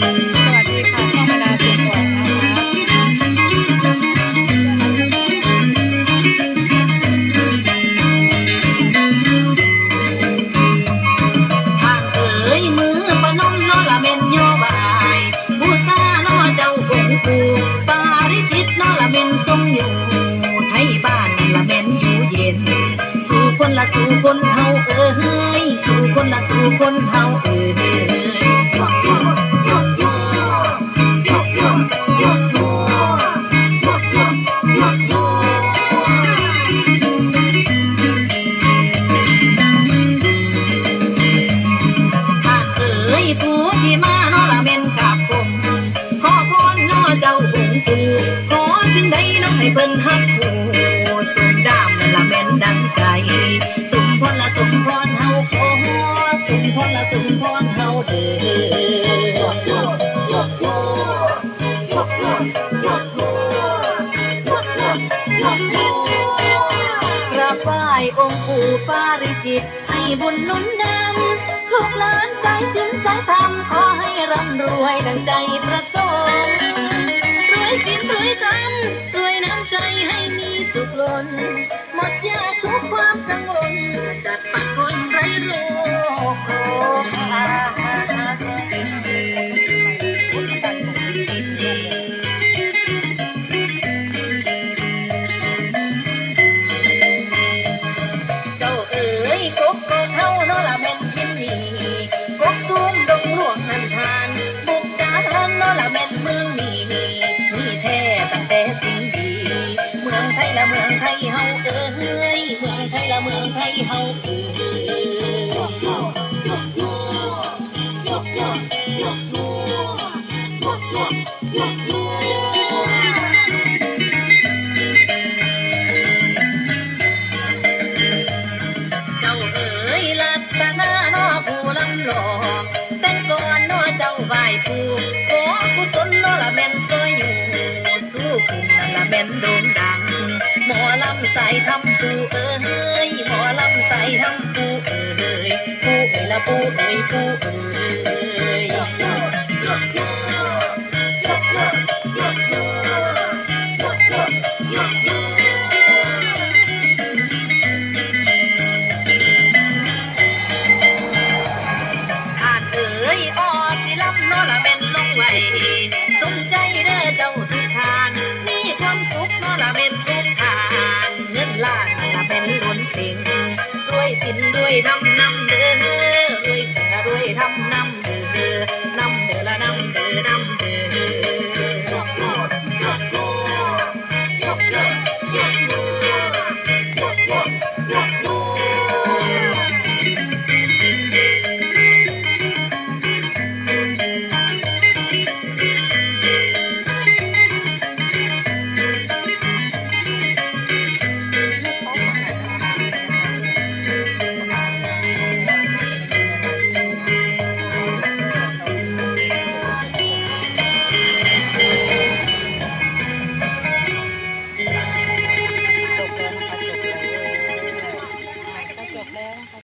สวัสดีค่ะช่องมาดาเสียงหวานนะคะทางเอ๋ยมือปนมนอละเมนโยบายผู้ตานอเจ้าองค์ปู่ปาริจิตนอละเมนทรงอยู่ไทยบ้านนั่นละเมนอยู่เย็น สู่คนละสู่คนเฮาเอ้ยสู่คนละสู่คนเฮาเเพิ่นฮักผู้สมดามนั่นละแม่นดังใจ สมพรละสมพรเฮาขอสมพรละสมพรเฮาเด้อกราบไหว้องค์ปู่ปาริจิต ให้บุญนุนนำลูกหลานสายสินสายธรรมขอให้ร่ำรวยดังใจประสงค์รวยสินรวยธรรมรวยน้ำ ใจให้มีสุขล้นหมดย ไทยละเมืองไทยเฮาเอ้ยเมืองไทยละเมืองไทยเฮาเอ้เจ้าเอ๋ยลัตนาเนอผู้ลำหลอกแต่งก่อนเนอเจ้าไหว้ผู้ขอกุศลเนอละแม่ ใส่ทำปูเอ้ยหมอลำใส่ทำปูเอ้ยปูเอ้ยละปูเอ้ยปูเอ้ยอาจานมันเป็นล้นเป่งด้วยสินด้วยน้ำน้ำ